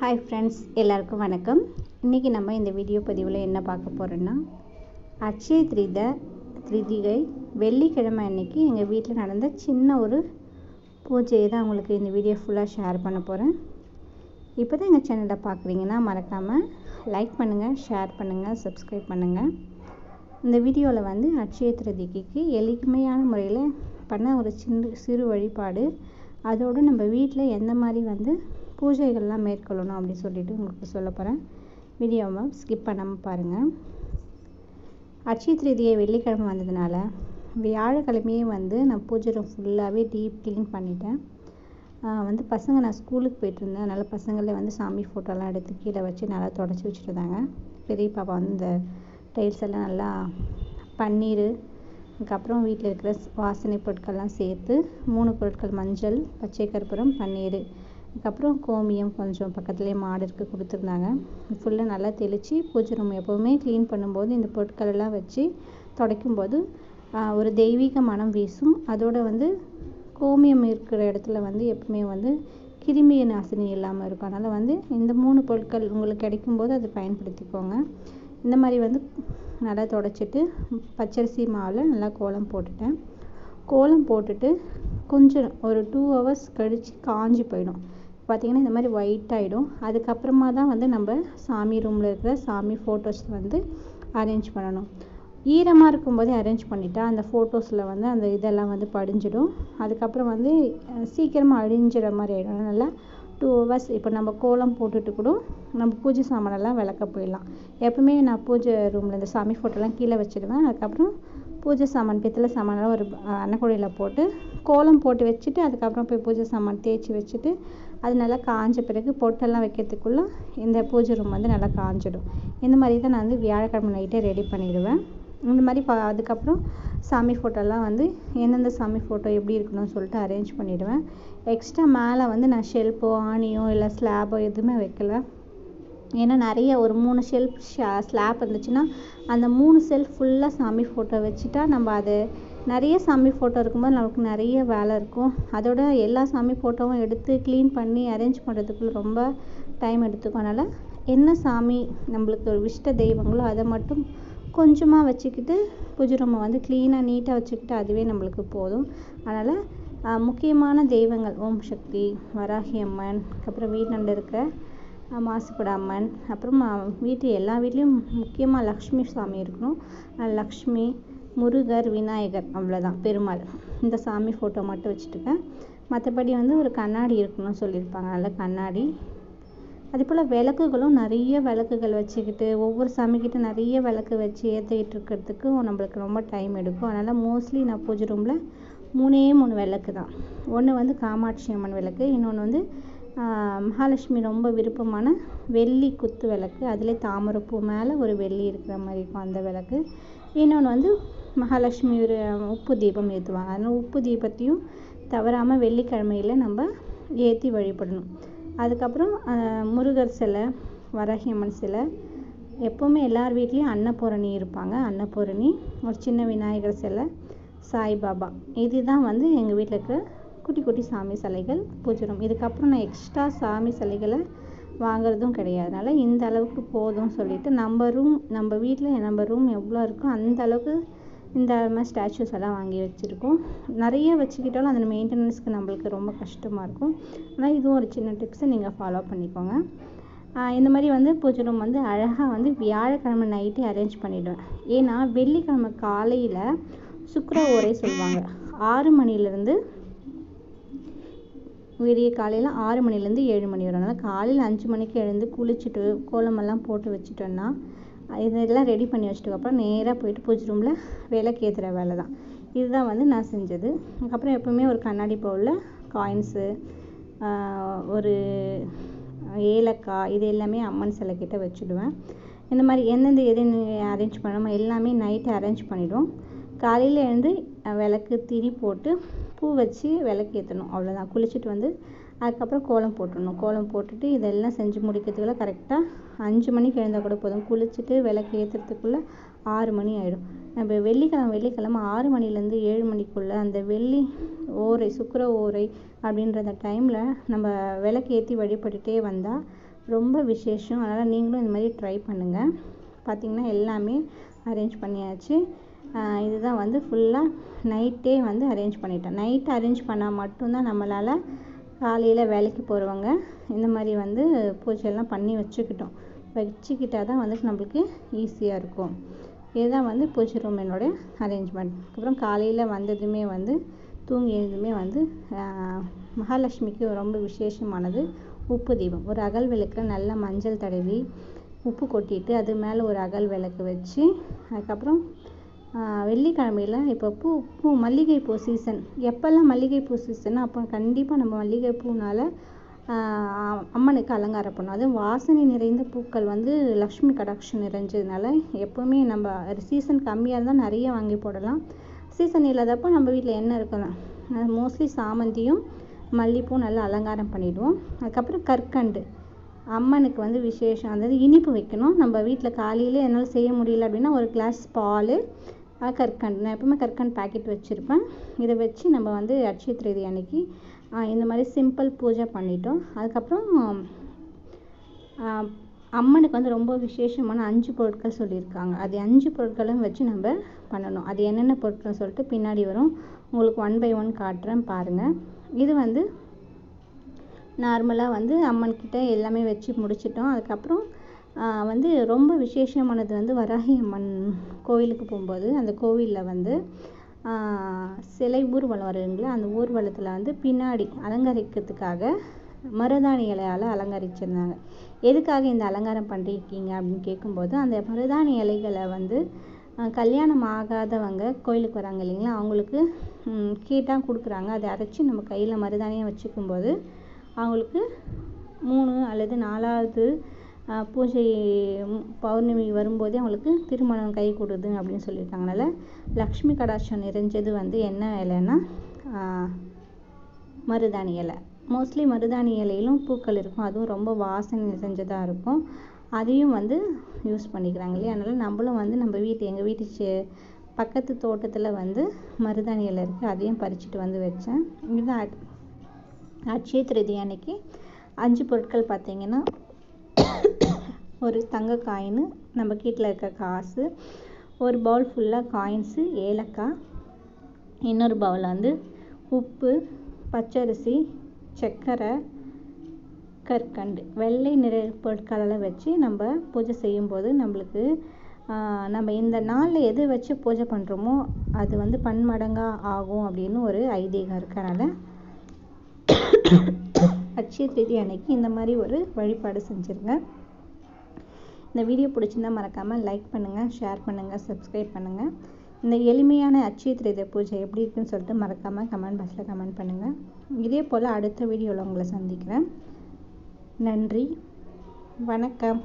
Hi friends எல்லாருக்கும் வணக்கம். இன்றைக்கி நம்ம இந்த வீடியோ பதிவில் என்ன பார்க்க போகிறோன்னா அட்சய திரித திரிதிகை வெள்ளிக்கிழமை அன்னைக்கு எங்கள் வீட்டில் நடந்த சின்ன ஒரு பூஜையை தான் உங்களுக்கு இந்த வீடியோ ஃபுல்லாக ஷேர் பண்ண போகிறேன் இப்போ தான் எங்கள் சேனலை பார்க்குறீங்கன்னா மறக்காமல் லைக் பண்ணுங்கள் ஷேர் பண்ணுங்கள் சப்ஸ்கிரைப் பண்ணுங்கள் இந்த வீடியோவில் வந்து அட்சய திரதிக்கு எளிமையான முறையில் பண்ண ஒரு சின்ன சிறு வழிபாடு. அதோடு நம்ம வீட்டில் எந்த மாதிரி வந்து பூஜைகள்லாம் மேற்கொள்ளணும் அப்படின்னு சொல்லிட்டு உங்களுக்கு சொல்ல போகிறேன் வீடியோவை ஸ்கிப் பண்ணாமல் பாருங்கள் அட்சய திருதியை வெள்ளிக்கிழமை வந்ததுனால வியாழக்கிழமையே வந்து நான் பூஜை ரூம் ஃபுல்லாகவே டீப் க்ளீன் பண்ணிட்டேன். வந்து பசங்க நான் ஸ்கூலுக்கு போயிட்டுருந்தேன் அதனால் பசங்களே வந்து சாமி ஃபோட்டோலாம் எடுத்து கீழே வச்சு நல்லா தொடச்சி வச்சுருந்தாங்க. பெரிய பாப்பா வந்து இந்த டைல்ஸ் எல்லாம் நல்லா பன்னீர் அதுக்கப்புறம் வீட்டில் இருக்கிற வாசனை பொருட்கள்லாம் சேர்த்து மூணு பொருட்கள் மஞ்சள் பச்சை கற்பூரம் பன்னீர் அதுக்கப்புறம் கோமியம் கொஞ்சம் பக்கத்துலேயே மாடு இருக்க கொடுத்துருந்தாங்க. ஃபுல்லாக நல்லா தெளித்து பூஜை ரூம் எப்போவுமே க்ளீன் பண்ணும்போது இந்த பொருட்கள் எல்லாம் வச்சு துடைக்கும்போது ஒரு தெய்வீக மனம் வீசும். அதோடு வந்து கோமியம் இருக்கிற இடத்துல வந்து எப்பவுமே வந்து கிருமி நாசினி இல்லாமல் இருக்கும். அதனால் வந்து இந்த மூணு பொருட்கள் உங்களுக்கு கிடைக்கும்போது அதை பயன்படுத்திக்கோங்க. இந்த மாதிரி வந்து நல்லா தொடச்சிட்டு பச்சரிசி மாவில் நல்லா கோலம் போட்டுட்டேன். கோலம் போட்டுட்டு கொஞ்சம் ஒரு டூ ஹவர்ஸ் கழித்து காஞ்சி போயிடும். பார்த்திங்கன்னா இந்த மாதிரி ஒயிட் ஆகிடும் அதுக்கப்புறமா தான் வந்து நம்ம சாமி ரூமில் இருக்கிற சாமி ஃபோட்டோஸ் வந்து அரேஞ்ச் பண்ணணும். ஈரமாக இருக்கும்போதே அரேஞ்ச் பண்ணிட்டா அந்த ஃபோட்டோஸில் வந்து அந்த இதெல்லாம் வந்து படிஞ்சிடும். அதுக்கப்புறம் வந்து சீக்கிரமாக அழிஞ்சிட மாதிரி ஆகிடும் அதனால் டூ ஹவர்ஸ் இப்போ நம்ம கோலம் போட்டுட்டு கூட நம்ம பூஜை சாமானெல்லாம் விளக்க போயிடலாம். எப்பவுமே நான் பூஜை ரூமில் இந்த சாமி ஃபோட்டோலாம் கீழே வச்சுடுவேன். அதுக்கப்புறம் பூஜை சாமான் பித்தளை சாமானெல்லாம் ஒரு அன்னக்குழியில் போட்டு கோலம் போட்டு வச்சுட்டு அதுக்கப்புறம் போய் பூஜை சாமான் தேய்ச்சி வச்சுட்டு அது நல்லா காஞ்ச பிறகு பொட்டெல்லாம் வைக்கிறதுக்குள்ளே இந்த பூஜை ரூம் வந்து நல்லா காஞ்சிடும். இந்த மாதிரி தான் நான் வந்து வியாழக்கிழமை நைட்டே ரெடி பண்ணிவிடுவேன் இந்த மாதிரி பா அதுக்கப்புறம் சாமி ஃபோட்டோலாம் வந்து எந்தெந்த சாமி ஃபோட்டோ எப்படி இருக்கணும்னு சொல்லிட்டு அரேஞ்ச் பண்ணிவிடுவேன் எக்ஸ்ட்ரா மேலே வந்து நான் ஷெல்ஃபோ ஆணியோ இல்லை ஸ்லாபோ எதுவுமே வைக்கல. ஏன்னா நிறைய ஒரு மூணு ஷெல்ஃப் ஸ்லாப் இருந்துச்சுன்னா அந்த மூணு செல்ஃப் ஃபுல்லாக சாமி ஃபோட்டோ வச்சுட்டா நம்ம அது நிறைய சாமி ஃபோட்டோ இருக்கும்போது நமக்கு நிறைய வேலை இருக்கும். அதோட எல்லா சாமி ஃபோட்டோவும் எடுத்து க்ளீன் பண்ணி அரேஞ்ச் பண்ணுறதுக்குள்ள ரொம்ப டைம் எடுத்துக்கும். அதனால் என்ன சாமி நம்மளுக்கு ஒரு இஷ்ட தெய்வங்களோ அதை மட்டும் கொஞ்சமாக வச்சுக்கிட்டு பூஜை ரூமை வந்து க்ளீனாக நீட்டாக வச்சுக்கிட்டு அதுவே நம்மளுக்கு போதும். அதனால் முக்கியமான தெய்வங்கள் ஓம் சக்தி வராகி அம்மன் அப்புறம் வீட்டில் இருக்க மாசுபட அம்மன் அப்புறம் வீட்டு எல்லா வீட்லேயும் முக்கியமாக லக்ஷ்மி சாமி இருக்கணும். லக்ஷ்மி முருகர் விநாயகர் அவ்வளோதான் பெருமாள். இந்த சாமி ஃபோட்டோ மட்டும் வச்சுட்டுருக்கேன் மற்றபடி வந்து ஒரு கண்ணாடி இருக்கணும்னு சொல்லியிருப்பாங்க. நல்ல கண்ணாடி. அதே போல் விளக்குகளும் நிறைய விளக்குகள் வச்சுக்கிட்டு ஒவ்வொரு சாமிக்கிட்ட நிறைய விளக்கு வச்சு ஏற்றிக்கிட்டு இருக்கிறதுக்கு நம்மளுக்கு ரொம்ப டைம் எடுக்கும். அதனால் மோஸ்ட்லி நான் பூஜை ரூமில் மூணே மூணு விளக்கு தான். ஒன்று வந்து காமாட்சி அம்மன் விளக்கு இன்னொன்று வந்து மகாலட்சுமி ரொம்ப விருப்பமான வெள்ளி குத்து விளக்கு. அதிலே தாமரைப்பூ மேலே ஒரு வெள்ளி இருக்கிற மாதிரி இருக்கும் அந்த விளக்கு. இன்னொன்று வந்து மகாலட்சுமி ஒரு உப்பு தீபம் ஏற்றுவாங்க அதனால் உப்பு தீபத்தையும் தவறாமல் வெள்ளிக்கிழமையில் நம்ம ஏற்றி வழிபடணும். அதுக்கப்புறம் முருகர் சிலை வரகியம்மன் சிலை எப்போவுமே எல்லார் வீட்லேயும் அன்னபூரணி இருப்பாங்க. அன்னபூரணி ஒரு சின்ன விநாயகர் சிலை சாய்பாபா. இதுதான் வந்து எங்கள் வீட்டில் இருக்கிற குட்டி குட்டி சாமி சிலைகள் பூஜை ரூம் இதுக்கப்புறம் நான் எக்ஸ்ட்ரா சாமி சிலைகளை வாங்குறதும் கிடையாது. அதனால் இந்த அளவுக்கு போதும் சொல்லிட்டு நம்ம ரூம் நம்ம வீட்டில் நம்ம ரூம் எவ்வளோ இருக்கோ அந்த அளவுக்கு இந்த மாதிரி ஸ்டாச்சுஸ் எல்லாம் வாங்கி வச்சுருக்கோம். நிறைய வச்சுக்கிட்டாலும் அந்த மெயின்டெனன்ஸ்க்கு நம்மளுக்கு ரொம்ப கஷ்டமாக இருக்கும். ஆனால் இதுவும் ஒரு சின்ன டிப்ஸை நீங்கள் ஃபாலோ பண்ணிக்கோங்க. இந்த மாதிரி வந்து பூஜை ரூம் வந்து அழகாக வந்து வியாழக்கிழமை நைட்டே அரேஞ்ச் பண்ணிவிடுவேன் ஏன்னா வெள்ளிக்கிழமை காலையில் சுக்கர ஓரை சொல்லுவாங்க. ஆறு மணிலேருந்து விடிய காலையில் ஆறு மணிலேருந்து ஏழு மணி வரும் அதனால் காலையில் அஞ்சு மணிக்கு எழுந்து குளிச்சுட்டு கோலமெல்லாம் போட்டு வச்சுட்டோன்னா இதெல்லாம் ரெடி பண்ணி வச்சுட்டுக்கப்புறம் நேராக போயிட்டு பூஜை ரூமில் விளக்கு ஏற்றுற வேலை தான் இதுதான் வந்து நான் செஞ்சது. அதுக்கப்புறம் எப்போவுமே ஒரு கண்ணாடி பவுலில் காயின்ஸு ஒரு ஏலக்காய் இது எல்லாமே அம்மன் சிலைக்கிட்ட வச்சுடுவேன். இந்த மாதிரி எந்தெந்த எது அரேஞ்ச் பண்ணணுமோ எல்லாமே நைட்டு அரேஞ்ச் பண்ணிவிடுவோம் காலையில் எழுந்து விளக்கு திரி போட்டு பூ வச்சு விளக்கு ஏற்றணும் அவ்வளோதான் குளிச்சுட்டு வந்து அதுக்கப்புறம் கோலம் போட்டுடணும். கோலம் போட்டுட்டு இதெல்லாம் செஞ்சு முடிக்கிறதுக்குள்ள கரெக்டாக அஞ்சு மணிக்கு எழுந்தால் கூட போதும். குளிச்சுட்டு விளக்கு ஏற்றுறதுக்குள்ளே ஆறு மணி ஆகிடும் நம்ம வெள்ளிக்கிழமை வெள்ளிக்கிழமை ஆறு மணிலேருந்து ஏழு மணிக்குள்ளே அந்த வெள்ளி ஓரை சுக்கர ஓரை அப்படின்ற அந்த டைமில் நம்ம விளக்கு ஏற்றி வழிபட்டுட்டே வந்தால் ரொம்ப விசேஷம். அதனால் நீங்களும் இந்த மாதிரி ட்ரை பண்ணுங்கள் பார்த்திங்கன்னா எல்லாமே அரேஞ்ச் பண்ணியாச்சு. இதுதான் வந்து ஃபுல்லாக நைட்டே வந்து அரேஞ்ச் பண்ணிட்டேன். நைட் அரேஞ்ச் பண்ணால் மட்டும்தான் நம்மளால் காலையில் வேலைக்கு போகிறவங்க இந்த மாதிரி வந்து பூஜையெல்லாம் பண்ணி வச்சுக்கிட்டோம். வச்சுக்கிட்டா தான் வந்து நம்மளுக்கு ஈஸியாக இருக்கும். இதுதான் வந்து பூஜை ரூம் என்னோடய அரேஞ்ச்மெண்ட் அப்புறம் காலையில் வந்ததுமே வந்து தூங்கி வந்து மகாலட்சுமிக்கு ரொம்ப விசேஷமானது உப்பு தீபம். ஒரு அகல் விளக்கில் நல்லா மஞ்சள் தடவி உப்பு கொட்டிட்டு அது மேலே ஒரு அகல் விளக்கு வச்சு அதுக்கப்புறம் வெள்ளிக்கிழமையில இப்போ பூ பூ மல்லிகைப்பூ சீசன் எப்போல்லாம் மல்லிகைப்பூ சீசனோ அப்போ கண்டிப்பாக நம்ம மல்லிகைப்பூனால் அம்மனுக்கு அலங்காரம் பண்ணும் அதுவும் வாசனை நிறைந்த பூக்கள் வந்து லக்ஷ்மி கடாட்சம் நிறைஞ்சதுனால எப்போவுமே நம்ம சீசன் கம்மியாக இருந்தால் நிறைய வாங்கி போடலாம். சீசன் இல்லாதப்போ நம்ம வீட்டில் என்ன இருக்கணும் மோஸ்ட்லி சாமந்தியும் மல்லிப்பூ நல்லா அலங்காரம் பண்ணிவிடுவோம் அதுக்கப்புறம் கற்கண்டு. அம்மனுக்கு வந்து விசேஷம். அதாவது இனிப்பு வைக்கணும். நம்ம வீட்டில் காலையில் என்னால் செய்ய முடியல அப்படின்னா ஒரு கிளாஸ் பால் கற்கண்டு நான் எப்பவுமே கற்கண்டு பாக்கெட் வச்சுருப்பேன். இதை வச்சு நம்ம வந்து அட்சய திருதி அன்னைக்கு இந்த மாதிரி சிம்பிள் பூஜை பண்ணிட்டோம். அதுக்கப்புறம் அம்மனுக்கு வந்து ரொம்ப விசேஷமான அஞ்சு பொருட்கள் சொல்லியிருக்காங்க. அது அஞ்சு பொருட்களும் வச்சு நம்ம பண்ணணும். அது என்னென்ன பொருட்கள் சொல்லிட்டு பின்னாடி வரும். உங்களுக்கு ஒன் பை ஒன் காட்டுறேன் பாருங்கள் இது வந்து நார்மலாக வந்து அம்மன்கிட்ட எல்லாமே வச்சு முடிச்சிட்டோம். அதுக்கப்புறம் வந்து ரொம்ப விசேஷமானது வந்து வராகி அம்மன் கோவிலுக்கு போகும்போது அந்த கோவிலில் வந்து சிலை ஊர்வலம் வருங்களா அந்த ஊர்வலத்தில் வந்து பின்னாடி அலங்கரிக்கிறதுக்காக மருதாணி இலையால் அலங்கரிச்சிருந்தாங்க. எதுக்காக இந்த அலங்காரம் பண்ணிருக்கீங்க அப்படின்னு கேட்கும்போது அந்த மருதாணி இலைகளை வந்து கல்யாணம் ஆகாதவங்க கோயிலுக்கு வராங்க இல்லைங்களா? அவங்களுக்கு கேட்டால் கொடுக்குறாங்க. அதை அரைச்சி நம்ம கையில் மருதாணியாக வச்சுக்கும்போது அவங்களுக்கு மூணு அல்லது நாலாவது பூஜை பௌர்ணமி வரும்போதே அவங்களுக்கு திருமணம் கை கொடுது அப்படின்னு சொல்லியிருக்காங்க அதனால் லக்ஷ்மி கடாட்சம் நிறைஞ்சது வந்து என்ன இலைன்னா மருதாணி இலை. மோஸ்ட்லி மருதாணி இலையிலும் பூக்கள் இருக்கும். அதுவும் ரொம்ப வாசனை நிறைஞ்சதாக இருக்கும். அதையும் வந்து யூஸ் பண்ணிக்கிறாங்க இல்லையா? அதனால் நம்மளும் வந்து நம்ம வீட்டு எங்கள் வீட்டு செ- பக்கத்து தோட்டத்தில் வந்து மருதாணி இலை இருக்குது அதையும் பறிச்சுட்டு வந்து வச்சேன். இதுதான் அட்- அட்சய திருதி அன்னைக்கு அஞ்சு பொருட்கள் பார்த்தீங்கன்னா ஒரு தங்க காயினு நம்ம கீட்டில் இருக்க காசு ஒரு பவுல் ஃபுல்லாக காயின்ஸு ஏலக்காய் இன்னொரு பவுலில் வந்து உப்பு பச்சரிசி சர்க்கரை கற்கண்டு. வெள்ளை நிற பொருட்களெல்லாம் வச்சு நம்ம பூஜை செய்யும்போது நம்மளுக்கு நம்ம இந்த நாளில் எது வச்சு பூஜை பண்ணுறோமோ அது வந்து பன்மடங்காக ஆகும் அப்படின்னு ஒரு ஐதீகம் இருக்கிறனால அதனால் அட்சய அன்னைக்கு இந்த மாதிரி ஒரு வழிபாடு செஞ்சுருங்க. இந்த வீடியோ பிடிச்சிருந்தா மறக்காமல் லைக் பண்ணுங்கள் ஷேர் பண்ணுங்கள் சப்ஸ்கிரைப் பண்ணுங்கள் இந்த எளிமையான அட்சய திருதி பூஜை எப்படி இருக்குன்னு சொல்லிட்டு மறக்காமல் கமெண்ட் பாக்ஸில் கமெண்ட் பண்ணுங்கள் இதே போல் அடுத்த வீடியோவில் உங்களை சந்திக்கிறேன். நன்றி. வணக்கம்.